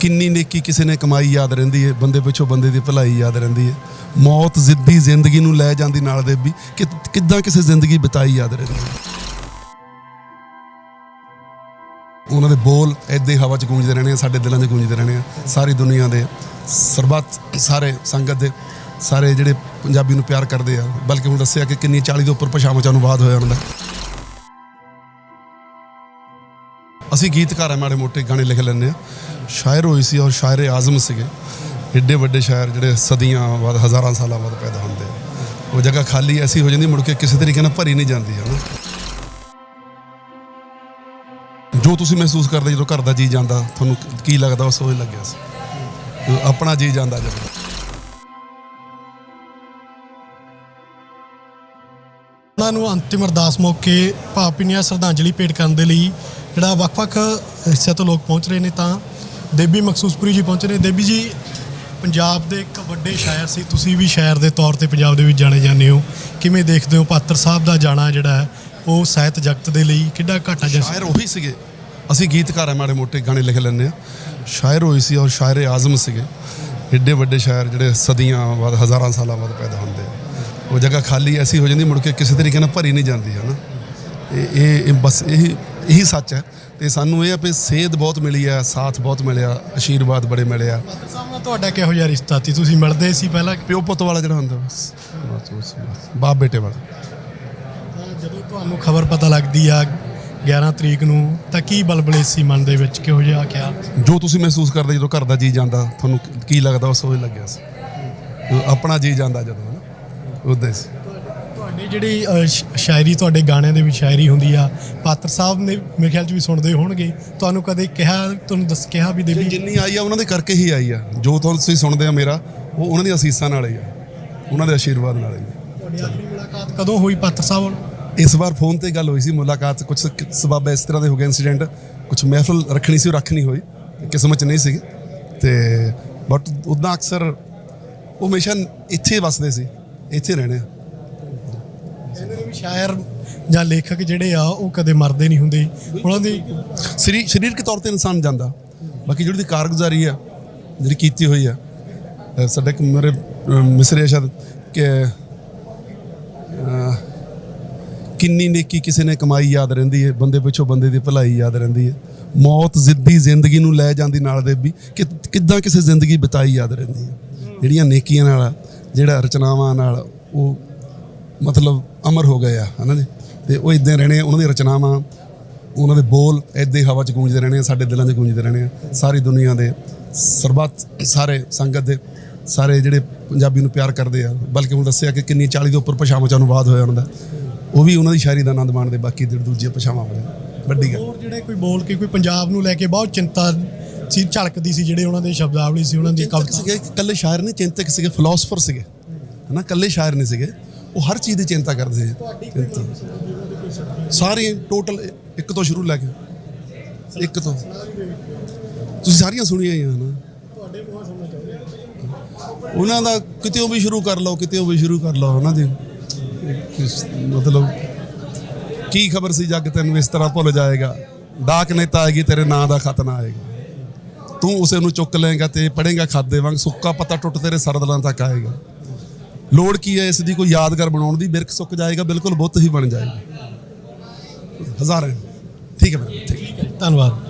ਕਿੰਨੀ ਨੇਕੀ ਕਿਸੇ ਨੇ ਕਮਾਈ ਯਾਦ ਰਹਿੰਦੀ ਹੈ, ਬੰਦੇ ਪਿੱਛੋਂ ਬੰਦੇ ਦੀ ਭਲਾਈ ਯਾਦ ਰਹਿੰਦੀ ਹੈ। ਮੌਤ ਜ਼ਿੱਦੀ ਜ਼ਿੰਦਗੀ ਨੂੰ ਲੈ ਜਾਂਦੀ ਨਾਲ ਦੇ ਵੀ, ਕਿ ਕਿੱਦਾਂ ਕਿਸੇ ਜ਼ਿੰਦਗੀ ਬਿਤਾਈ ਯਾਦ ਰਹਿੰਦੀ ਹੈ। ਉਹਨਾਂ ਦੇ ਬੋਲ ਏਦਾਂ ਹੀ ਹਵਾ 'ਚ ਗੂੰਜਦੇ ਰਹਿਣੇ ਆ, ਸਾਡੇ ਦਿਲਾਂ 'ਚ ਗੂੰਜਦੇ ਰਹਿਣੇ ਆ, ਸਾਰੀ ਦੁਨੀਆ ਦੇ ਸਰਬੱਤ, ਸਾਰੇ ਸੰਗਤ ਦੇ, ਸਾਰੇ ਜਿਹੜੇ ਪੰਜਾਬੀ ਨੂੰ ਪਿਆਰ ਕਰਦੇ ਆ, ਬਲਕਿ ਹੁਣ ਦੱਸਿਆ ਕਿ ਕਿੰਨੀ 40 ਦੇ ਉੱਪਰ ਭਾਸ਼ਾਵਾਂ 'ਚ ਅਨੁਵਾਦ ਹੋਇਆ ਉਹਨਾਂ ਦਾ। ਅਸੀਂ ਗੀਤਕਾਰ ਆ ਮਾੜੇ ਮੋਟੇ ਗਾਣੇ ਲਿਖ ਲੈਂਦੇ ਆ ਸ਼ਾਇਰ ਹੋਈ ਸੀ ਔਰ ਸ਼ਾਇਰ ਆਜ਼ਮ ਸੀਗੇ। ਏਡੇ ਵੱਡੇ ਸ਼ਾਇਰ ਜਿਹੜੇ ਸਦੀਆਂ ਬਾਅਦ, ਹਜ਼ਾਰਾਂ ਸਾਲਾਂ ਬਾਅਦ ਪੈਦਾ ਹੁੰਦੇ ਉਹ ਜਗ੍ਹਾ ਖਾਲੀ ਐਸੀ ਹੋ ਜਾਂਦੀ, ਮੁੜ ਕੇ ਕਿਸੇ ਤਰੀਕੇ ਨਾਲ ਭਰੀ ਨਹੀਂ ਜਾਂਦੀ ਹੈ ਜੋ ਤੁਸੀਂ ਮਹਿਸੂਸ ਕਰਦੇ ਜਦੋਂ ਘਰ ਦਾ ਜੀ ਜਾਂਦਾ, ਤੁਹਾਨੂੰ ਕੀ ਲੱਗਦਾ ਉਹ ਸੋਚ ਲੱਗਿਆ ਸੀ। ਆਪਣਾ ਜੀ ਜਾਂਦਾ ਜਦੋਂ। ਉਹਨਾਂ ਨੂੰ ਅੰਤਿਮ ਅਰਦਾਸ ਮੌਕੇ ਭਾਵਪੀਨੀਆ ਸ਼ਰਧਾਂਜਲੀ ਭੇਟ ਕਰਨ ਦੇ ਲਈ ਜਿਹੜਾ ਵੱਖ-ਵੱਖ ਹਿੱਸਿਆਂ ਤੋਂ ਲੋਕ ਪਹੁੰਚ ਰਹੇ ਨੇ ਤਾਂ ਦੇਬੀ ਮਕਸੂਸਪੁਰੀ ਜੀ ਪਹੁੰਚੇ ਨੇ। ਦੇਬੀ ਜੀ, ਪੰਜਾਬ ਦੇ ਇੱਕ ਵੱਡੇ ਸ਼ਾਇਰ ਸੀ। ਤੁਸੀਂ ਵੀ ਸ਼ਾਇਰ ਦੇ ਤੌਰ ਤੇ ਪੰਜਾਬ ਦੇ ਵਿੱਚ ਜਾਣੇ ਜਾਂਦੇ ਹੋ। ਕਿਵੇਂ ਦੇਖਦੇ ਹੋ? ਪਾਤਰ ਸਾਹਿਬ ਦਾ ਜਾਣਾ ਜਿਹੜਾ ਹੈ, ਉਹ ਸਾਹਿਤ ਜਗਤ ਦੇ ਲਈ ਕਿੱਡਾ ਘਾਟਾ ਜਿਹਾ ਸ਼ਾਇਰ ਉਹੀ ਸੀਗੇ। ਅਸੀਂ ਗੀਤਕਾਰ ਆ ਮਾੜੇ ਮੋਟੇ ਗਾਣੇ ਲਿਖ ਲੈਂਦੇ ਆ ਸ਼ਾਇਰ ਹੋਈ ਸੀ ਔਰ ਸ਼ਾਇਰ ਆਜ਼ਮ ਸੀਗੇ। ਏਡੇ ਵੱਡੇ ਸ਼ਾਇਰ ਜਿਹੜੇ ਸਦੀਆਂ ਬਾਅਦ, ਹਜ਼ਾਰਾਂ ਸਾਲਾਂ ਬਾਅਦ ਪੈਦਾ ਹੁੰਦੇ ਉਹ ਜਗ੍ਹਾ ਖਾਲੀ ਐਸੀ ਹੋ ਜਾਂਦੀ, ਮੁੜ ਕੇ ਕਿਸੇ ਤਰੀਕੇ ਨਾਲ ਭਰੀ ਨਹੀਂ ਜਾਂਦੀ ਹੈ ਨਾ ਇਹ ਇਹ ਬਸ ਇਹੀ ਇਹੀ ਸੱਚ ਹੈ। ਤੇ ਸਾਨੂੰ ਇਹ ਆ ਵੀ ਸੇਧ ਬਹੁਤ ਮਿਲੀ ਆ ਸਾਥ ਬਹੁਤ ਮਿਲਿਆ ਆਸ਼ੀਰਵਾਦ ਬੜੇ ਮਿਲੇ ਆ। ਪਾਤਰ ਸਾਹਿਬ ਨਾਲ ਤੁਹਾਡਾ ਕਿਹੋ ਜਿਹਾ ਰਿਸ਼ਤਾ ਸੀ? ਤੁਸੀਂ ਮਿਲਦੇ ਸੀ ਪਹਿਲਾਂ? ਪਿਓ ਪੁੱਤ ਵਾਲਾ ਜਿਹੜਾ ਹੁੰਦਾ ਬਸ। ਬਾਪ ਬੇਟੇ ਵਾਲਾ। ਜਦੋਂ ਤੁਹਾਨੂੰ ਖਬਰ ਪਤਾ ਲੱਗਦੀ ਆ 11 ਤਰੀਕ ਨੂੰ ਤਾਂ ਕੀ ਬਲਬਲੇ ਸੀ ਮਨ ਦੇ ਵਿੱਚ? ਕਿਹੋ ਜਿਹਾ ਖਿਆਲ ਜੋ ਤੁਸੀਂ ਮਹਿਸੂਸ ਕਰਦੇ ਜਦੋਂ ਘਰ ਦਾ ਜੀ ਜਾਂਦਾ ਤੁਹਾਨੂੰ ਕੀ ਲੱਗਦਾ ਉਹ ਸੋਚ ਲੱਗਿਆ ਸੀ? ਆਪਣਾ ਜੀ ਜਾਂਦਾ ਜਦੋਂ ਨਾ ਉਦਾਂ ਸੀ। ਤੁਹਾਡੀ ਜਿਹੜੀ ਅ, ਸ਼- ਸ਼ਾਇਰੀ ਤੁਹਾਡੇ ਗਾਣਿਆਂ ਦੇ ਵਿੱਚ ਸ਼ਾਇਰੀ ਹੁੰਦੀ ਆ ਪਾਤਰ ਸਾਹਿਬ ਨੇ ਮੇਰੇ ਖਿਆਲ ਚ ਵੀ ਸੁਣਦੇ ਹੋਣਗੇ। ਤੁਹਾਨੂੰ ਕਦੇ ਕਿਹਾ ਤੁਹਾਨੂੰ ਦੱਸ ਕਿਹਾ ਵੀ ਜੇ ਦੇਵੀ? ਜਿੰਨੀ ਆਈ ਆ ਉਹਨਾਂ ਦੇ ਕਰਕੇ ਹੀ ਆਈ ਆ। ਜੋ ਤੁਹਾਨੂੰ ਤੁਸੀਂ ਸੁਣਦੇ ਆ ਮੇਰਾ ਉਹ ਉਹਨਾਂ ਦੀਆਂ ਅਸੀਸਾਂ ਨਾਲ ਹੀ ਆ। ਉਹਨਾਂ ਦੇ ਆਸ਼ੀਰਵਾਦ ਨਾਲ ਹੀ ਆ। ਤੁਹਾਡੀ ਆਖਰੀ ਮੁਲਾਕਾਤ ਕਦੋਂ ਹੋਈ ਪਾਤਰ ਸਾਹਿਬ ਨਾਲ? ਇਸ ਵਾਰ ਫੋਨ ਤੇ ਗੱਲ ਹੋਈ ਸੀ ਮੁਲਾਕਾਤ ਕੁਝ ਸਬਬ ਇਸ ਤਰ੍ਹਾਂ ਦੇ ਹੋ ਗਏ ਇਨਸੀਡੈਂਟ ਕੁਝ ਮਹਿਫਲ ਰੱਖਣੀ ਸੀ ਉਹ ਰੱਖ ਨਹੀਂ ਹੋਈ। ਕਿਸਮਤ ਚ ਨਹੀਂ ਸੀ ਤੇ ਬਟ ਉਦਾਂ ਅਕਸਰ ਉਹ ਹਮੇਸ਼ਾ ਇੱਥੇ ਵਸਦੇ ਸੀ ਇੱਥੇ ਰਹਿਣੇ ਆ। ਕਹਿੰਦੇ ਨੇ ਵੀ ਸ਼ਾਇਰ ਜਾਂ ਲੇਖਕ ਜਿਹੜੇ ਆ, ਉਹ ਕਦੇ ਮਰਦੇ ਨਹੀਂ ਹੁੰਦੇ। ਉਹਨਾਂ ਦੀ ਸਰੀ ਸਰੀਰਕ ਤੌਰ ਤੇ ਇਨਸਾਨ ਜਾਂਦਾ। ਬਾਕੀ ਜਿਹੜੀ ਦੀ ਕਾਰਗੁਜ਼ਾਰੀ ਆ, ਜਿਹੜੀ ਕੀਤੀ ਹੋਈ ਆ ਸਾਡੇ ਮੇਰੇ ਮਿਸਰੇ ਸ਼ਾਇਦ, ਕਿ ਕਿੰਨੀ ਨੇਕੀ ਕਿਸੇ ਨੇ ਕਮਾਈ ਯਾਦ ਰਹਿੰਦੀ ਹੈ ਬੰਦੇ ਪਿੱਛੋਂ ਬੰਦੇ ਦੀ ਭਲਾਈ ਯਾਦ ਰਹਿੰਦੀ ਹੈ ਮੌਤ ਜ਼ਿੱਦੀ ਜ਼ਿੰਦਗੀ ਨੂੰ ਲੈ ਜਾਂਦੀ ਨਾਲ ਦੇ ਵੀ ਕਿੱਦਾਂ ਕਿਸੇ ਜ਼ਿੰਦਗੀ ਬਿਤਾਈ ਯਾਦ ਰਹਿੰਦੀ ਹੈ ਜਿਹੜੀਆਂ ਨੇਕੀਆਂ ਨਾਲ ਜਿਹੜਾ ਰਚਨਾਵਾਂ ਨਾਲ ਉਹ ਮਤਲਬ ਅਮਰ ਹੋ ਗਏ ਆ ਹਨਾ ਜੀ? ਤੇ ਉਹ ਇਦਾਂ ਰਹਿਣੇ ਉਹਨਾਂ ਦੀਆਂ ਰਚਨਾਵਾਂ ਉਹਨਾਂ ਦੇ ਬੋਲ ਹੀ ਹਵਾ 'ਚ ਗੂੰਜਦੇ ਰਹਿਣੇ ਆ ਸਾਡੇ ਦਿਲਾਂ 'ਚ ਗੂੰਜਦੇ ਰਹਿਣੇ ਆ। ਸਾਰੀ ਦੁਨੀਆ ਦੇ ਸਰਬੱਤ ਸਾਰੇ ਸੰਗਤ ਦੇ ਸਾਰੇ ਜਿਹੜੇ ਪੰਜਾਬੀ ਨੂੰ ਪਿਆਰ ਕਰਦੇ ਆ ਬਲਕਿ ਹੁਣ ਦੱਸਿਆ ਕਿ ਕਿੰਨੀ 40 ਦੇ ਉੱਪਰ ਭਾਸ਼ਾਵਾਂ 'ਚ ਅਨੁਵਾਦ ਹੋਇਆ ਉਹਨਾਂ ਦਾ ਉਹ ਵੀ ਉਹਨਾਂ ਦੀ ਸ਼ਾਇਰੀ ਦਾ ਆਨੰਦ ਮਾਣਦੇ ਬਾਕੀ ਜਿਹੜੇ ਦੂਜੀਆਂ ਭਾਸ਼ਾਵਾਂ ਵਾਲੇ ਵੱਡੀ ਗੱਲ। ਹੋਰ ਜਿਹੜੇ ਕੋਈ ਬੋਲ ਕੇ ਕੋਈ ਪੰਜਾਬ ਨੂੰ ਲੈ ਕੇ ਬਹੁਤ ਚਿੰਤਾ ਸੀ ਝਲਕਦੀ ਸੀ ਜਿਹੜੇ ਉਹਨਾਂ ਦੇ ਸ਼ਬਦਾਵਲੀ ਸੀ ਉਹਨਾਂ ਦੀ ਕਵਿਤਾ ਸੀਗੇ ਇਕੱਲੇ ਸ਼ਾਇਰ ਨਹੀਂ ਚਿੰਤਕ ਸੀਗੇ ਫਿਲਾਸਫਰ ਸੀਗੇ ਹਨਾ? ਇਕੱਲੇ ਸ਼ਾਇਰ ਨਹੀਂ ਸੀਗੇ। ਉਹ ਹਰ ਚੀਜ਼ ਦੀ ਚਿੰਤਾ ਕਰਦੇ ਚਿੰਤਾ ਸਾਰੀ ਟੋਟਲ ਇੱਕ ਤੋਂ ਸ਼ੁਰੂ ਲੈ ਕੇ। ਇੱਕ ਤੋਂ। ਤੁਸੀਂ ਸਾਰੀਆਂ ਸੁਣੀਆਂ ਹੀ ਆ ਨਾ। ਤੁਹਾਡੇ ਮੂੰਹੋਂ ਸੁਣਨਾ ਚਾਹੁੰਦੇ ਉਹਨਾਂ ਦਾ ਕਿਤੇ ਵੀ ਸ਼ੁਰੂ ਕਰ ਲਓ ਕਿਤੇ ਵੀ ਸ਼ੁਰੂ ਕਰ ਲਓ ਉਹਨਾਂ ਦੀ ਮਤਲਬ ਕੀ ਖਬਰ ਸੀ ਜੱਗ ਤੈਨੂੰ ਇਸ ਤਰ੍ਹਾਂ ਭੁੱਲ ਜਾਏਗਾ? ਡਾਕ ਨੇਤਾ ਆਏਗੀ ਤੇਰੇ ਨਾਂ ਦਾ ਖਤ ਨਾ ਆਏਗਾ। ਤੂੰ ਉਸੇ ਨੂੰ ਚੁੱਕ ਲਏਗਾ ਤੇ ਪੜੇਗਾ ਖਾਦੇ ਵਾਂਗ ਸੁੱਕਾ ਪੱਤਾ ਟੁੱਟ ਤੇਰੇ ਸਰਦਲਾਂ ਤੱਕ ਆਏਗਾ। ਲੋੜ ਕੀ ਹੈ ਇਸ ਦੀ ਕੋਈ ਯਾਦਗਾਰ ਬਣਾਉਣ ਦੀ? ਬਿਰਖ ਸੁੱਕ ਜਾਏਗਾ, ਬਿਲਕੁਲ ਬੁੱਤ ਹੀ ਬਣ ਜਾਏਗਾ। ਹਜ਼ਾਰਾਂ। ਠੀਕ ਹੈ ਮੈਡਮ ਠੀਕ ਧੰਨਵਾਦ।